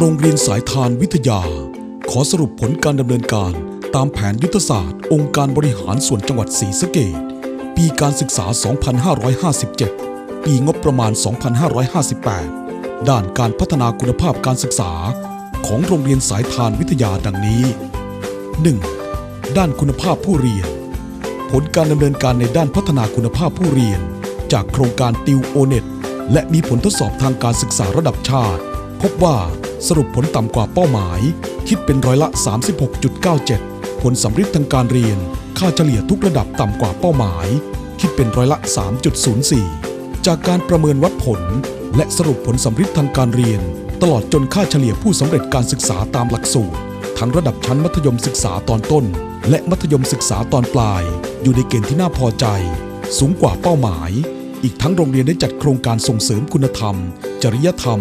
โรงเรียนสายทานวิทยา ขอสรุปผลการดำเนินการตามแผนยุทธศาสตร์ องค์การบริหารส่วนจังหวัดศรีสะเกษปีการศึกษา 2557 ปีงบประมาณ 2558 ด้านการพัฒนาคุณภาพการศึกษา ของโรงเรียนสายทานวิทยาดังนี้ 1. ด้านคุณภาพผู้เรียน ผลการดำเนินการในด้านพัฒนาคุณภาพผู้เรียน จากโครงการติวโอเน็ตและมีผลทดสอบทางการศึกษาระดับชาติ พบว่า สรุปผลต่ำกว่าเป้าหมาย คิดเป็นร้อยละ 36.97 ผลสำฤทธิ์ทางการเรียน ค่าเฉลี่ยทุกระดับต่ำกว่าเป้าหมาย คิดเป็นร้อยละ 3.04 จากการประเมินวัดผล และสรุปผลสำฤทธิ์ทางการเรียน ตลอดจนค่าเฉลี่ยผู้สำเร็จการศึกษาตามหลักสูตร ทั้งระดับชั้นมัธยมศึกษาตอนต้น และมัธยมศึกษาตอนปลาย อยู่ในเกณฑ์ที่น่าพอใจ สูงกว่าเป้าหมาย อีกทั้งโรงเรียนได้จัดโครงการส่งเสริมคุณธรรม จริยธรรม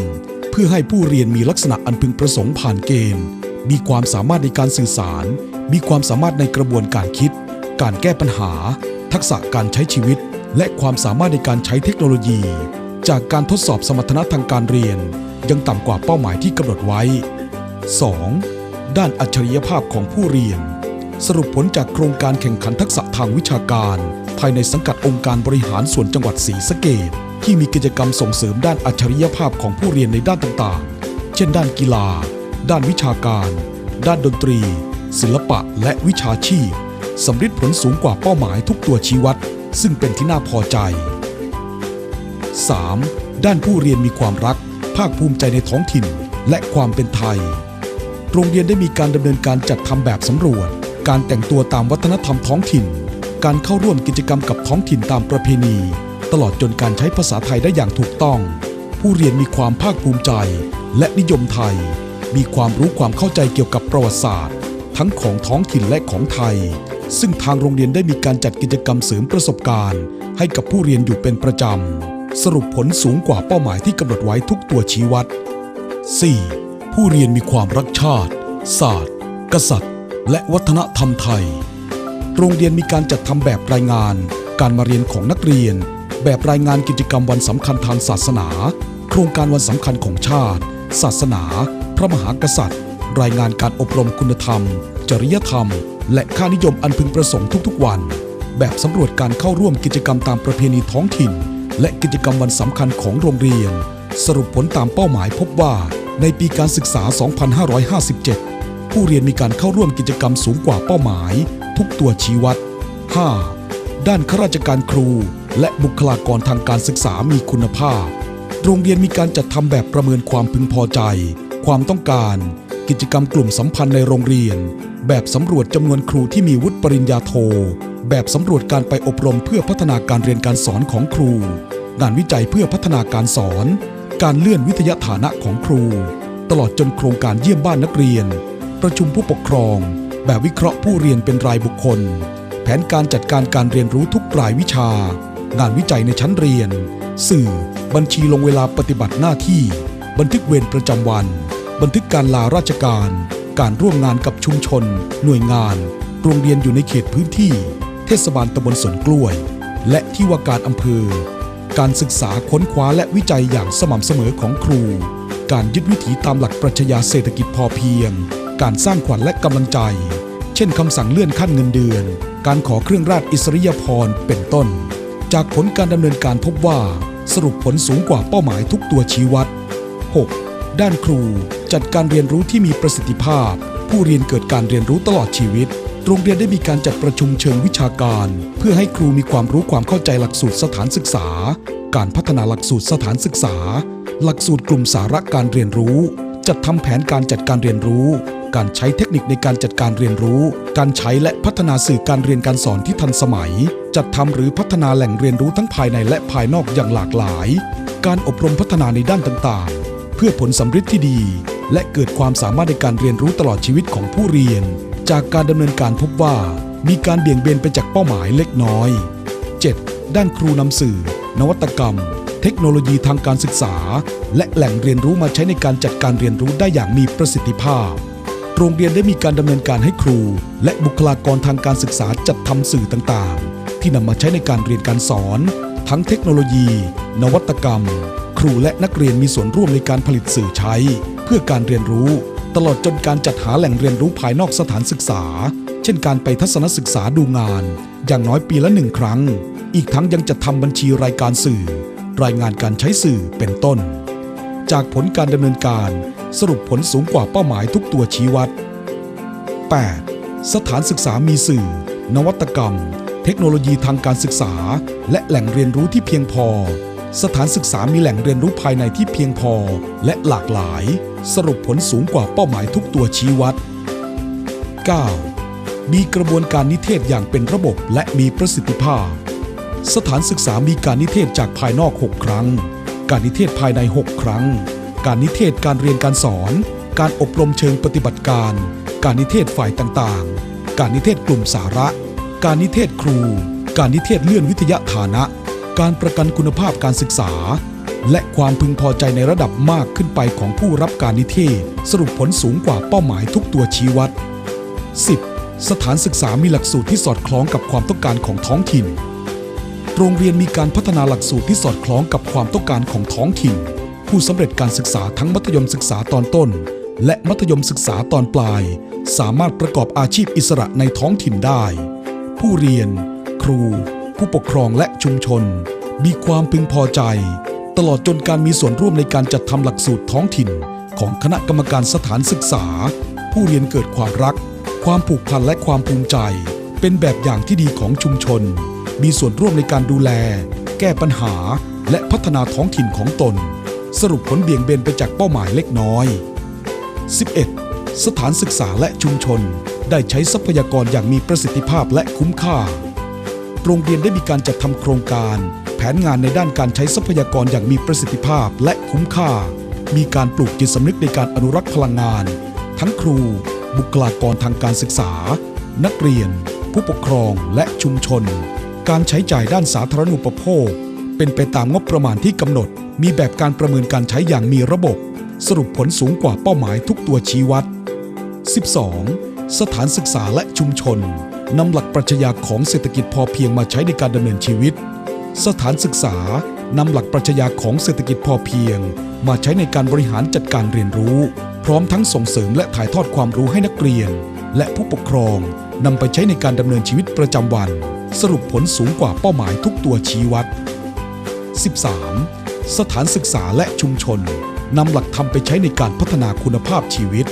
พื่อให้ผู้เรียนมีลักษณะอันพึงประสงค์ผ่านเกณฑ์ มีความสามารถในการสื่อสาร มีความสามารถในกระบวนการคิด การแก้ปัญหา ทักษะการใช้ชีวิต และความสามารถในการใช้เทคโนโลยี จากการทดสอบสมรรถนะทางการเรียน ยังต่ำกว่าเป้าหมายที่กำหนดไว้ 2. ด้านอัจฉริยภาพของผู้เรียน สรุปผลจากโครงการแข่งขันทักษะทางวิชาการ ภายในสังกัดองค์การบริหารส่วนจังหวัดศรีสะเกษ ที่มีกิจกรรมส่งเสริมด้านอัจฉริยภาพของผู้เรียนในด้านต่างๆ เช่น ด้านกีฬา ด้านวิชาการ ด้านดนตรี ศิลปะและวิชาชีพสำเร็จผลสูงกว่าเป้าหมายทุกตัวชี้วัด ซึ่งเป็นที่น่าพอใจ 3. ด้านผู้เรียนมีความรัก ภาคภูมิใจในท้องถิ่น และความเป็นไทย โรงเรียนได้มีการดำเนินการจัดทำแบบสำรวจ การแต่งตัวตามวัฒนธรรมท้องถิ่น การเข้าร่วมกิจกรรมกับท้องถิ่นตามประเพณี ตลอดจนการใช้ภาษาไทยได้อย่างถูกต้อง ผู้เรียนมีความภาคภูมิใจ และนิยมไทย มีความรู้ความเข้าใจเกี่ยวกับประวัติศาสตร์ ทั้งของท้องถิ่นและของไทย ซึ่งทางโรงเรียนได้มีการจัดกิจกรรมเสริมประสบการณ์ ให้กับผู้เรียนอยู่เป็นประจำ สรุปผลสูงกว่าเป้าหมายที่กำหนดไว้ทุกตัวชี้วัด 4. ผู้เรียนมีความรักชาติ ศาสตร์ กษัตริย์ และวัฒนธรรมไทย โรงเรียนมีการจัดทำแบบรายงาน การมาเรียนของนักเรียน แบบรายงานกิจกรรมวันสำคัญทางศาสนา โครงการวันสำคัญของชาติ ศาสนา พระมหากษัตริย์ รายงานการอบรมคุณธรรม จริยธรรม และค่านิยมอันพึงประสงค์ทุกๆวัน แบบสำรวจการเข้าร่วมกิจกรรมตามประเพณีท้องถิ่น และกิจกรรมวันสำคัญของโรงเรียน สรุปผลตามเป้าหมายพบว่า ในปีการศึกษา 2557 ผู้เรียนมีการเข้าร่วมกิจกรรมสูงกว่าเป้าหมาย ทุกตัวชี้วัด 5. ด้านข้าราชการครู และบุคลากรทางการศึกษามีคุณภาพ โรงเรียนมีการจัดทำแบบประเมินความพึงพอใจ ความต้องการ กิจกรรมกลุ่มสัมพันธ์ในโรงเรียน แบบสำรวจจำนวนครูที่มีวุฒิปริญญาโท แบบสำรวจการไปอบรมเพื่อพัฒนาการเรียนการสอนของครู งานวิจัยเพื่อพัฒนาการสอน การเลื่อนวิทยาฐานะของครู ตลอดจนโครงการเยี่ยมบ้านนักเรียน ประชุมผู้ปกครอง แบบวิเคราะห์ผู้เรียนเป็นรายบุคคล แผนการจัดการการเรียนรู้ทุกรายวิชา งานวิจัยในชั้นเรียน สื่อ บัญชีลงเวลาปฏิบัติหน้าที่ บันทึกเวรประจำวัน บันทึกการลาราชการ การร่วมงานกับชุมชน หน่วยงาน โรงเรียนอยู่ในเขตพื้นที่ เทศบาลตำบลสวนกล้วย และที่ว่าการอำเภอ การศึกษาค้นคว้าและวิจัยอย่างสม่ำเสมอของครู การยึดวิถีตามหลักปรัชญาเศรษฐกิจพอเพียง การสร้างขวัญและกำลังใจ เช่นคำสั่งเลื่อนขั้นเงินเดือน การขอเครื่องราชอิสริยาภรณ์เป็นต้น จากผลการดำเนินการพบว่า สรุปผลสูงกว่าเป้าหมายทุกตัวชี้วัด 6. ด้านครูจัดการเรียนรู้ที่มีประสิทธิภาพ ผู้เรียนเกิดการเรียนรู้ตลอดชีวิต โรงเรียนได้มีการจัดประชุมเชิงวิชาการ เพื่อให้ครูมีความรู้ความเข้าใจหลักสูตรสถานศึกษา การพัฒนาหลักสูตรสถานศึกษา หลักสูตรกลุ่มสาระการเรียนรู้ จัดทำแผนการจัดการเรียนรู้ การใช้เทคนิคในการจัดการเรียนรู้ การใช้และพัฒนาสื่อการเรียนการสอนที่ทันสมัย จัดทำหรือพัฒนาแหล่งเรียนรู้ทั้งภายในและภายนอกอย่างหลากหลาย การอบรมพัฒนาในด้านต่างๆ เพื่อผลสำเร็จที่ดี และเกิดความสามารถในการเรียนรู้ตลอดชีวิตของผู้เรียน จากการดำเนินการพบว่า มีการเบี่ยงเบนไปจากเป้าหมายเล็กน้อย 7. ด้านครูนำสื่อ นวัตกรรม เทคโนโลยีทางการศึกษา และแหล่งเรียนรู้มาใช้ในการจัดการเรียนรู้ได้อย่างมีประสิทธิภาพโรงเรียนได้มีการดำเนินการให้ครู และบุคลากรทางการศึกษาจัดทำสื่อต่างๆ ที่นำมาใช้ในการเรียนการสอน ทั้งเทคโนโลยี นวัตกรรม ครูและนักเรียนมีส่วนร่วมในการผลิตสื่อใช้ เพื่อการเรียนรู้ ตลอดจนการจัดหาแหล่งเรียนรู้ภายนอกสถานศึกษา เช่นการไปทัศนศึกษาดูงาน อย่างน้อยปีละหนึ่งครั้ง อีกทั้งยังจะทำบัญชีรายการสื่อ รายงานการใช้สื่อเป็นต้น จากผลการดำเนินการ สรุปผลสูงกว่าเป้าหมายทุกตัวชี้วัด 8. สถานศึกษามีสื่อ นวัตกรรม เทคโนโลยีทางการศึกษา และแหล่งเรียนรู้ที่เพียงพอ สถานศึกษามีแหล่งเรียนรู้ภายในที่เพียงพอ และหลากหลาย สรุปผลสูงกว่าเป้าหมายทุกตัวชี้วัด 9. มีกระบวนการนิเทศอย่างเป็นระบบและมีประสิทธิภาพ สถานศึกษามีการนิเทศจากภายนอก 6 ครั้ง การนิเทศภายใน 6 ครั้ง การนิเทศการเรียนการสอน การอบรมเชิงปฏิบัติการ การนิเทศฝ่ายต่างๆ การนิเทศกลุ่มสาระ การนิเทศครู การนิเทศเลื่อนวิทยาฐานะ การประกันคุณภาพการศึกษา และความพึงพอใจในระดับมากขึ้นไปของผู้รับการนิเทศ สรุปผลสูงกว่าเป้าหมายทุกตัวชี้วัด 10. สถานศึกษามีหลักสูตรที่สอดคล้องกับความต้องการของท้องถิ่น โรงเรียนมีการพัฒนาหลักสูตรที่สอดคล้องกับความต้องการของท้องถิ่น ผู้สำเร็จการศึกษาทั้งมัธยมศึกษาตอนต้น และมัธยมศึกษาตอนปลาย สามารถประกอบอาชีพอิสระในท้องถิ่นได้ ผู้เรียน ครู ผู้ปกครองและชุมชน มีความพึงพอใจ ตลอดจนการมีส่วนร่วมในการจัดทำหลักสูตรท้องถิ่น ของคณะกรรมการสถานศึกษา ผู้เรียนเกิดความรัก ความผูกพันและความภูมิใจ เป็นแบบอย่างที่ดีของชุมชน มีส่วนร่วมในการดูแล แก้ปัญหา และพัฒนาท้องถิ่นของตน สรุปผลเบี่ยงเบนไปจากเป้าหมายเล็กน้อย 11. สถานศึกษาและชุมชน ได้ใช้ทรัพยากรอย่างมีประสิทธิภาพและคุ้มค่า โรงเรียนได้มีการจัดทำโครงการ แผนงานในด้านการใช้ทรัพยากรอย่างมีประสิทธิภาพและคุ้มค่า มีการปลูกจิตสำนึกในการอนุรักษ์พลังงาน ทั้งครู บุคลากรทางการศึกษา นักเรียน ผู้ปกครองและชุมชน การใช้จ่ายด้านสาธารณูปโภค เป็นไปตามงบประมาณที่กำหนด มีแบบการประเมินการใช้อย่างมีระบบ สรุปผลสูงกว่าเป้าหมายทุกตัวชี้วัด 12. สถานศึกษาและชุมชนนำหลักปรัชญาของเศรษฐกิจพอเพียงมาใช้ในการดำเนินชีวิต สถานศึกษานำหลักปรัชญาของเศรษฐกิจพอเพียง มาใช้ในการบริหารจัดการเรียนรู้ พร้อมทั้งส่งเสริมและถ่ายทอดความรู้ให้นักเรียน และผู้ปกครองนำไปใช้ในการดำเนินชีวิตประจำวัน สรุปผลสูงกว่าเป้าหมายทุกตัวชี้วัด 13. สถานศึกษาและชุมชนนำหลักธรรมไปใช้ในการพัฒนาคุณภาพชีวิต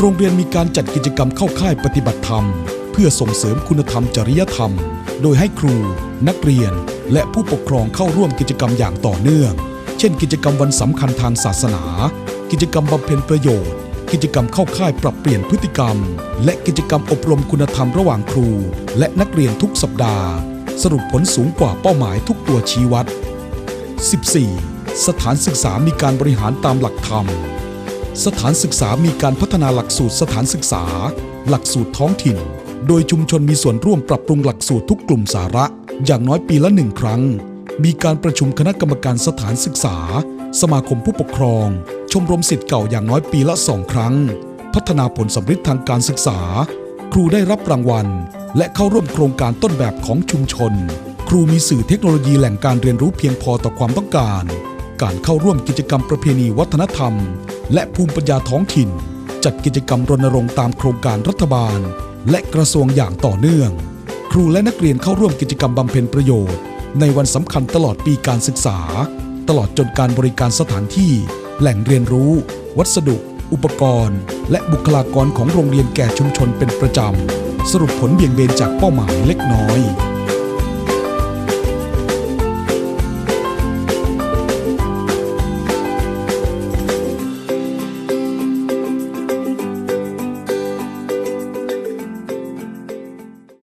โรงเรียนมีการจัดกิจกรรมเข้าค่ายปฏิบัติธรรม เพื่อส่งเสริมคุณธรรมจริยธรรม โดยให้ครู นักเรียน และผู้ปกครองเข้าร่วมกิจกรรมอย่างต่อเนื่อง เช่น กิจกรรมวันสำคัญทางศาสนา กิจกรรมบำเพ็ญประโยชน์ กิจกรรมเข้าค่ายปรับเปลี่ยนพฤติกรรม และกิจกรรมอบรมคุณธรรมระหว่างครู และนักเรียนทุกสัปดาห์ สรุปผลสูงกว่าเป้าหมายทุกตัวชี้วัด 14. สถานศึกษามีการบริหารตามหลักธรรม สถานศึกษามีการพัฒนาหลักสูตรสถานศึกษา หลักสูตรท้องถิ่น โดยชุมชนมีส่วนร่วมปรับปรุงหลักสูตรทุกกลุ่มสาระ อย่างน้อยปีละหนึ่งครั้ง มีการประชุมคณะกรรมการสถานศึกษา สมาคมผู้ปกครอง ชมรมสิทธิ์เก่าอย่างน้อยปีละสองครั้ง พัฒนาผลสำฤทธิ์ทางการศึกษา ครูได้รับรางวัล และเข้าร่วมโครงการต้นแบบของชุมชน ครูมีสื่อเทคโนโลยีแหล่งการเรียนรู้เพียงพอต่อความต้องการ การเข้าร่วมกิจกรรมประเพณีวัฒนธรรม และภูมิปัญญาท้องถิ่น จัดกิจกรรมรณรงค์ตามโครงการรัฐบาล และกระทรวงอย่างต่อเนื่อง ครูและนักเรียนเข้าร่วมกิจกรรมบำเพ็ญประโยชน์ ในวันสำคัญตลอดปีการศึกษา ตลอดจนการบริการสถานที่ แหล่งเรียนรู้ วัสดุ อุปกรณ์ และบุคลากรของโรงเรียนแก่ชุมชนเป็นประจำ สรุปผลเบี่ยงเบนจากเป้าหมายเล็กน้อย